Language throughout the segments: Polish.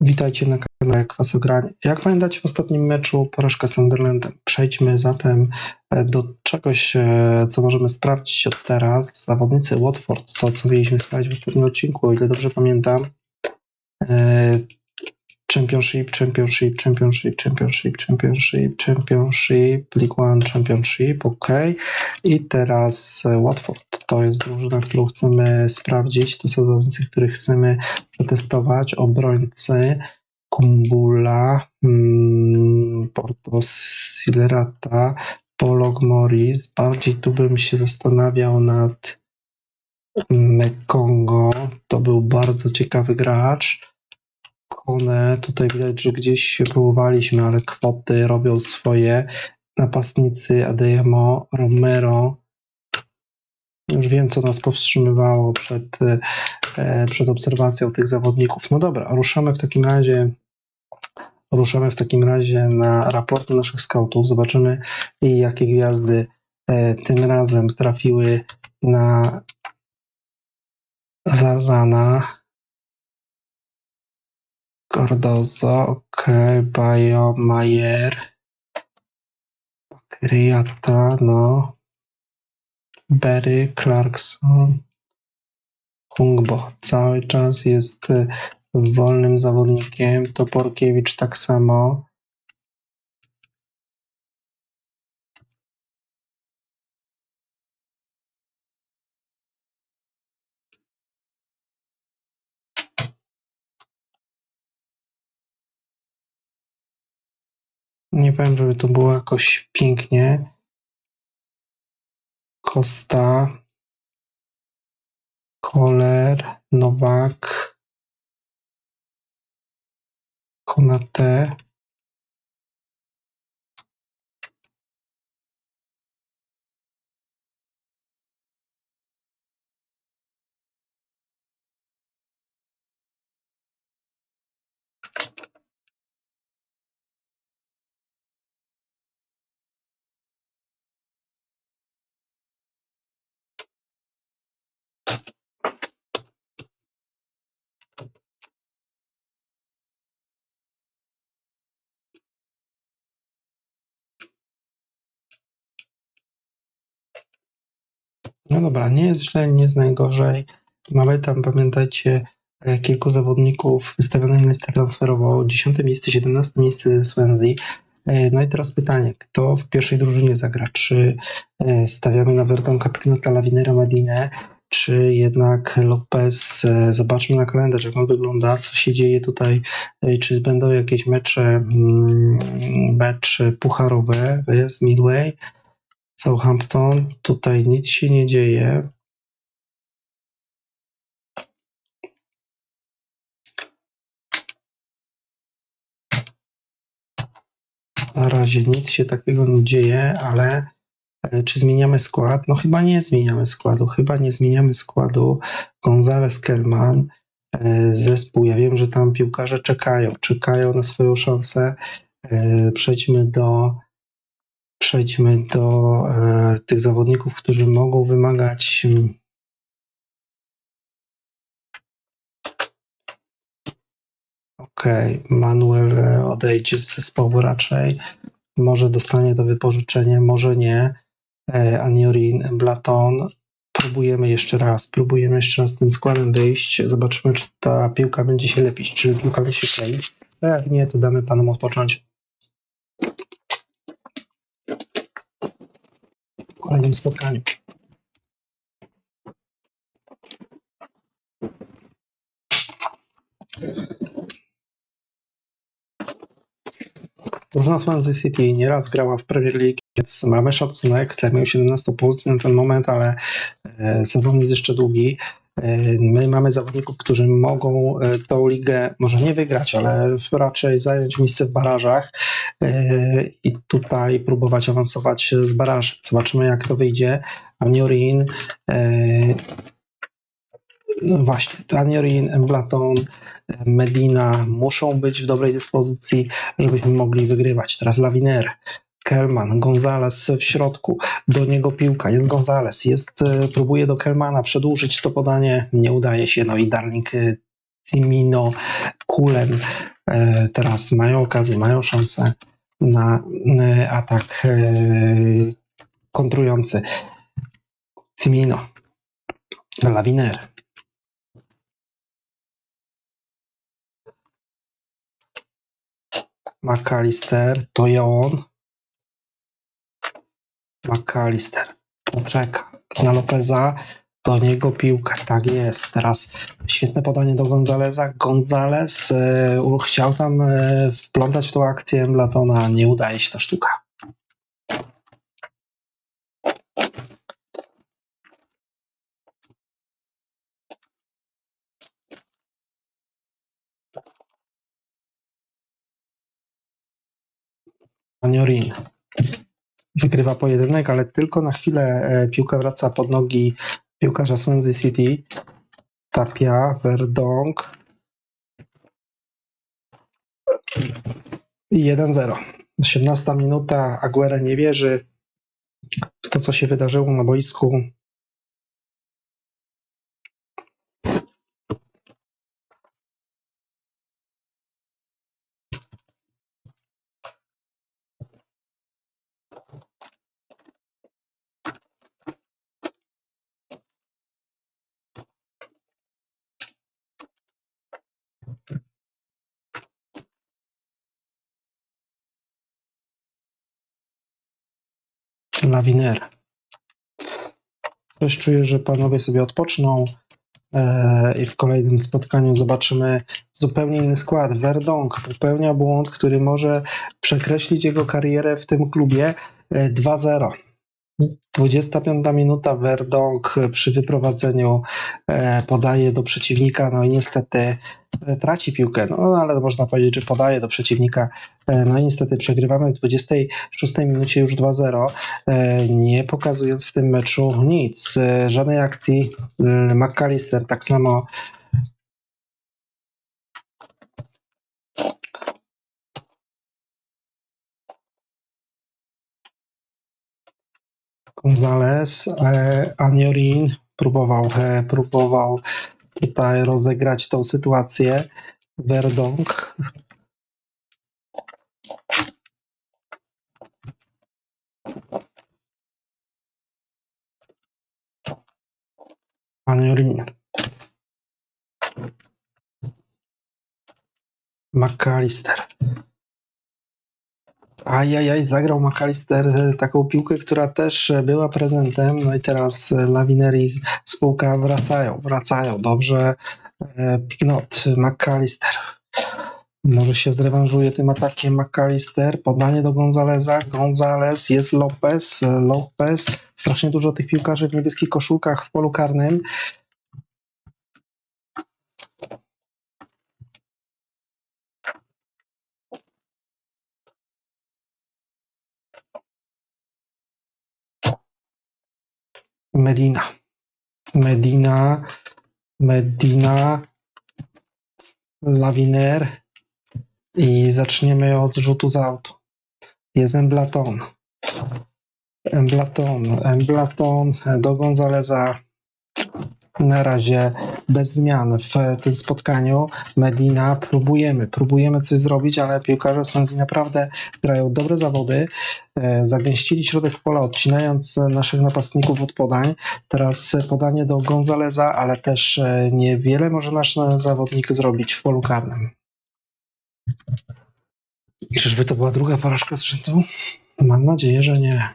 Witajcie na kanale Kwasograń. Jak pamiętacie w ostatnim meczu porażka z Sunderlandem. Przejdźmy zatem e, do czegoś, e, co możemy sprawdzić od teraz. Zawodnicy Watford, co, co mieliśmy sprawdzić w ostatnim odcinku, o ile dobrze pamiętam. Championship, Championship, Championship, Championship, Championship, Championship, League One, Championship, ok. I teraz e, Watford. To jest drużyna, którą chcemy sprawdzić. To są zawodnicy, których chcemy przetestować. Obrońcy Kumbula, mm, Porto Silerata, Polog Morris. Bardziej tu bym się zastanawiał nad Mekongo. To był bardzo ciekawy gracz. Kone, tutaj widać, że gdzieś próbowaliśmy, ale kwoty robią swoje. Napastnicy Adeyemo, Romero. Już wiem, co nas powstrzymywało przed, e, przed obserwacją tych zawodników. No dobra, ruszamy w takim razie ruszamy w takim razie na raporty naszych scoutów. Zobaczymy, jakie gwiazdy e, tym razem trafiły na Zazana. Cardozo, ok, Mayer, Riata, no, Berry, Clarkson, Hungbo. Cały czas jest y, wolnym zawodnikiem. Toporkiewicz tak samo. Nie powiem, żeby to było jakoś pięknie. Costa, Koler, Nowak, Konate. No dobra, nie jest źle, nie jest najgorzej. Mamy tam, pamiętajcie, e, kilku zawodników wystawionych na listę transferową. 10 miejsce, 17 miejsce Swansea. E, No i teraz pytanie, kto w pierwszej drużynie zagra? Czy e, stawiamy na Verton Capinota, Lawinera, Medinę, czy jednak Lopez? Zobaczmy na kalendarz, jak on wygląda, co się dzieje tutaj, czy będą jakieś mecze, mm, mecze pucharowe z Midway, Southampton, tutaj nic się nie dzieje. Na razie nic się takiego nie dzieje, ale e, czy zmieniamy skład? No chyba nie zmieniamy składu. Chyba nie zmieniamy składu. Gonzales Kelman, e, zespół. Ja wiem, że tam piłkarze czekają, czekają na swoją szansę. E, Przejdźmy do przejdźmy do e, tych zawodników, którzy mogą wymagać mm, Okej, Manuel e, odejdzie z zespołu raczej. Może dostanie to wypożyczenie, może nie. E, Aniorin, Blaton. Próbujemy jeszcze raz, próbujemy jeszcze raz tym składem wyjść. Zobaczymy, czy ta piłka będzie się lepić, czy piłka będzie się kleić. A jak nie, to damy panom odpocząć. Kolejnym spotkaniu. Drużyna Swansea City nieraz grała w Premier League, więc mamy szacunek, zajmują 17 pozycję na ten moment, ale sezon jest jeszcze długi. E, My mamy zawodników, którzy mogą e, tą ligę może nie wygrać, ale raczej zająć miejsce w barażach e, i tutaj próbować awansować z baraży. Zobaczymy, jak to wyjdzie. Aniorin, e, no właśnie, Aniorin, Emblaton, Medina muszą być w dobrej dyspozycji, żebyśmy mogli wygrywać. Teraz Lawiner, Kelman, Gonzales w środku, do niego piłka, jest Gonzales, jest, e, próbuje do Kelmana przedłużyć to podanie, nie udaje się, no i Darling e, Cimino, Kulem, e, teraz mają okazję, mają szansę na e, atak e, kontrujący. Cimino, Lawiner. McAllister, to je on. McAllister poczeka na Lopeza, do niego piłka, tak jest. Teraz świetne podanie do Gonzaleza. Gonzalez e, u- chciał tam e, wplątać w tą akcję Blatona, nie udaje się ta sztuka. Aniorin wygrywa pojedynek, ale tylko na chwilę e, piłka wraca pod nogi piłkarza Swansea City. Tapia, Verdong. I 1-0. 18 minuta. Aguero nie wierzy w to, co się wydarzyło na boisku. Lawiner. Coś czuję, że panowie sobie odpoczną e, i w kolejnym spotkaniu zobaczymy zupełnie inny skład. Verdong popełnia błąd, który może przekreślić jego karierę w tym klubie. E, 2-0. 25 minuta Verdong przy wyprowadzeniu e, podaje do przeciwnika, no i niestety e, traci piłkę, no ale można powiedzieć, że podaje do przeciwnika, e, no i niestety przegrywamy w 26 minucie już 2-0, e, nie pokazując w tym meczu nic, żadnej akcji. McAllister tak samo Gonzalez, e, Aniorin próbował, próbował tutaj rozegrać tą sytuację. Verdong. Aniorin. McAllister. Ajajaj, zagrał McAllister e, taką piłkę, która też e, była prezentem. No i teraz e, Lawiner i spółka wracają, wracają. Dobrze. Pignot, McAllister. Może się zrewanżuje tym atakiem McAllister. Podanie do Gonzaleza. Gonzalez, jest Lopez. Lopez. Strasznie dużo tych piłkarzy w niebieskich koszulkach w polu karnym. Medina. Medina. Medina. Lawiner. I zaczniemy od rzutu z autu. Jest Emblaton. Emblaton. Emblaton do Gonzaleza. Na razie bez zmian w tym spotkaniu. Medina, próbujemy, próbujemy coś zrobić, ale piłkarze Swansea naprawdę grają dobre zawody. E, Zagęścili środek pola, odcinając naszych napastników od podań. Teraz podanie do Gonzaleza, ale też e, niewiele może nasz zawodnik zrobić w polu karnym. Czyżby to była druga porażka z rzędu? Mam nadzieję, że nie.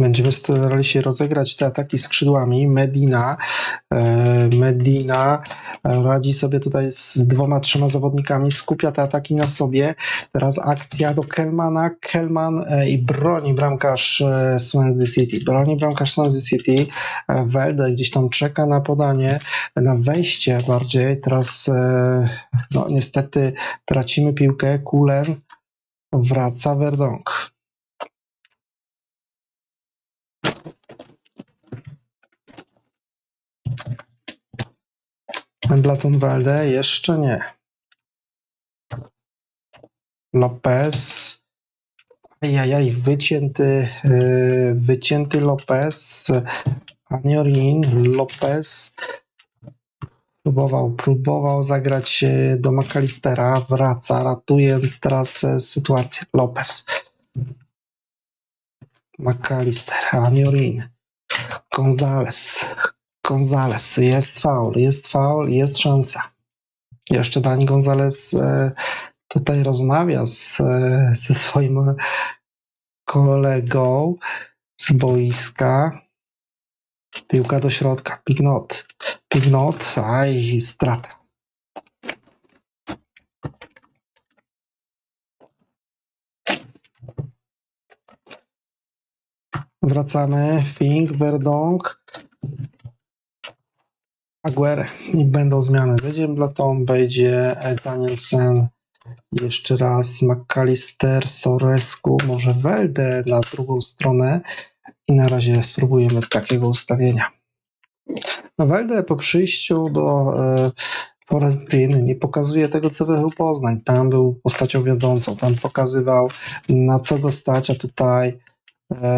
Będziemy starali się rozegrać te ataki skrzydłami. Medina, e, Medina radzi sobie tutaj z dwoma, trzema zawodnikami, skupia te ataki na sobie. Teraz akcja do Kelmana. Kelman e, i broni bramkarz e, Swansea City. Broni bramkarz Swansea City. E, Welde gdzieś tam czeka na podanie, na wejście bardziej. Teraz e, no niestety tracimy piłkę. Kulen wraca Verdong. Emblaton Valde jeszcze nie. Lopez. Ajajaj, wycięty, yy, wycięty Lopez, Aniorin, Lopez próbował, próbował zagrać e, do McAllistera, wraca, ratując teraz e, sytuację. Lopez, McAllister, Aniorin, Gonzales, Gonzales, jest faul, jest faul, jest szansa. Jeszcze Dani Gonzales e, tutaj rozmawia z, e, ze swoim kolegą z boiska. Piłka do środka. Pignot. Pignot. Aj, strata. Wracamy. Fink, Verdonk. Aguero. I będą zmiany. Wejdzie Blaton, wejdzie Danielsen. Jeszcze raz McAllister, Sorescu, może Welde na drugą stronę i na razie spróbujemy takiego ustawienia. No Welde po przyjściu do e, Forest nie pokazuje tego, co był Poznań. Tam był postacią wiodącą, tam pokazywał na co go stać, a tutaj e,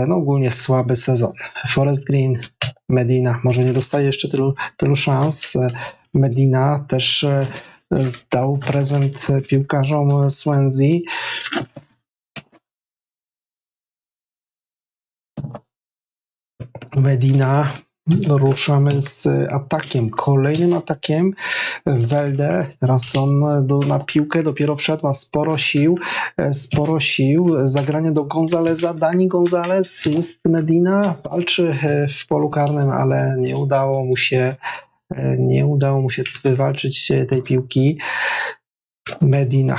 no ogólnie słaby sezon. Forest Green, Medina, może nie dostaje jeszcze tylu, tylu szans. E, Medina też e, zdał prezent piłkarzom Swansea. Medina. Ruszamy z atakiem, kolejnym atakiem. Welde, teraz on do, na piłkę dopiero wszedł, ma sporo sił, e, sporo sił. Zagranie do Gonzaleza, Dani Gonzalez, jest Medina, walczy e, w polu karnym, ale nie udało mu się, e, nie udało mu się wywalczyć tej piłki. Medina.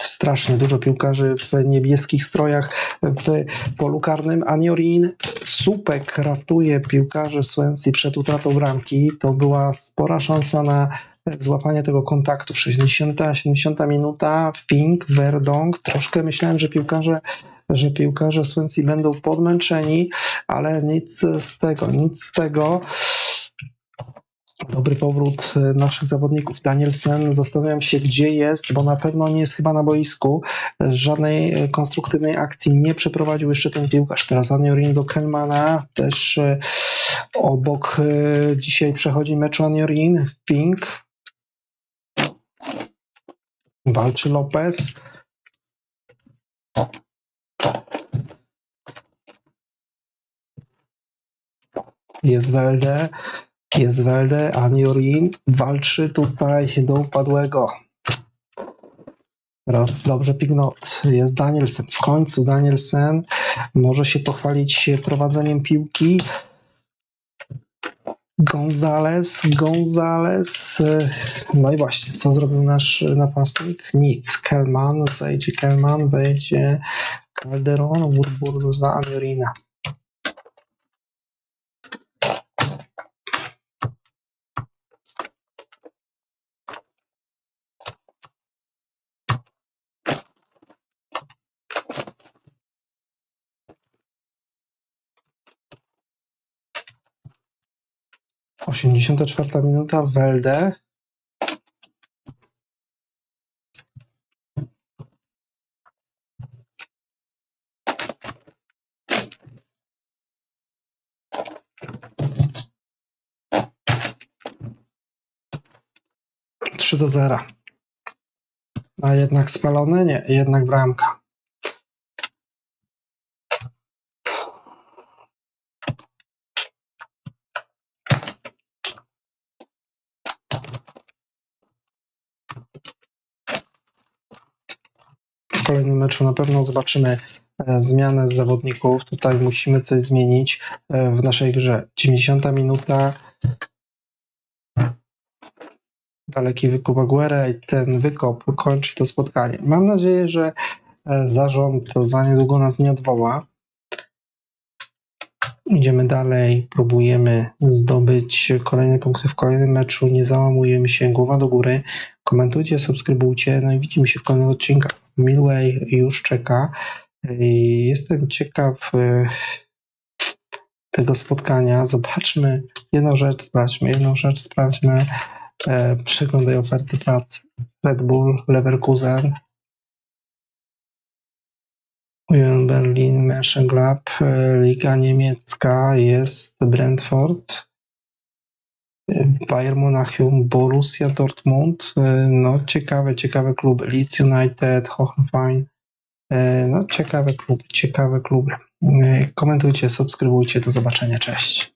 Strasznie dużo piłkarzy w niebieskich strojach w polu karnym. Aniorin Supek ratuje piłkarzy Swansea przed utratą bramki. To była spora szansa na złapanie tego kontaktu. 60, 70 minuta. Fink, Verdong. Troszkę myślałem, że piłkarze że piłkarze Swansea będą podmęczeni, ale nic z tego, nic z tego. Dobry powrót e, naszych zawodników. Danielsen, zastanawiam się, gdzie jest, bo na pewno nie jest chyba na boisku. Żadnej e, konstruktywnej akcji nie przeprowadził jeszcze ten piłkarz. Teraz Aniorin do Kelmana, też e, obok dzisiaj przechodzi mecz Aniorin. Fink. Walczy Lopez. Jest Welde. Kieswelde Anjurin walczy tutaj do upadłego. Teraz dobrze Pignot. Jest Danielsen. W końcu Danielsen może się pochwalić prowadzeniem piłki. Gonzales, Gonzales. No i właśnie, co zrobił nasz napastnik? Nic. Kelman, zejdzie Kelman, wejdzie Calderon, Woodburn za Anjorina. 84 minuta, Welde. Trzy do zera. A jednak spalone? Nie, jednak bramka. Meczu na pewno zobaczymy e, zmianę zawodników. Tutaj musimy coś zmienić e, w naszej grze. 90 minuta. Daleki wykop Aguera i ten wykop kończy to spotkanie. Mam nadzieję, że e, zarząd za niedługo nas nie odwoła. Idziemy dalej, próbujemy zdobyć kolejne punkty w kolejnym meczu. Nie załamujemy się, głowa do góry. Komentujcie, subskrybujcie, no i widzimy się w kolejnych odcinkach. Milway już czeka. I Jestem ciekaw e, tego spotkania. Zobaczmy jedną rzecz, sprawdźmy jedną rzecz, sprawdźmy. E, Przeglądaj oferty pracy. Red Bull, Leverkusen. Mönchengladbach, e, Liga Niemiecka jest Brentford, e, Bayern Monachium, Borussia Dortmund, e, no ciekawe, ciekawe kluby, Leeds United, Hoffenheim, no ciekawe kluby, ciekawe kluby. Komentujcie, subskrybujcie, do zobaczenia, cześć.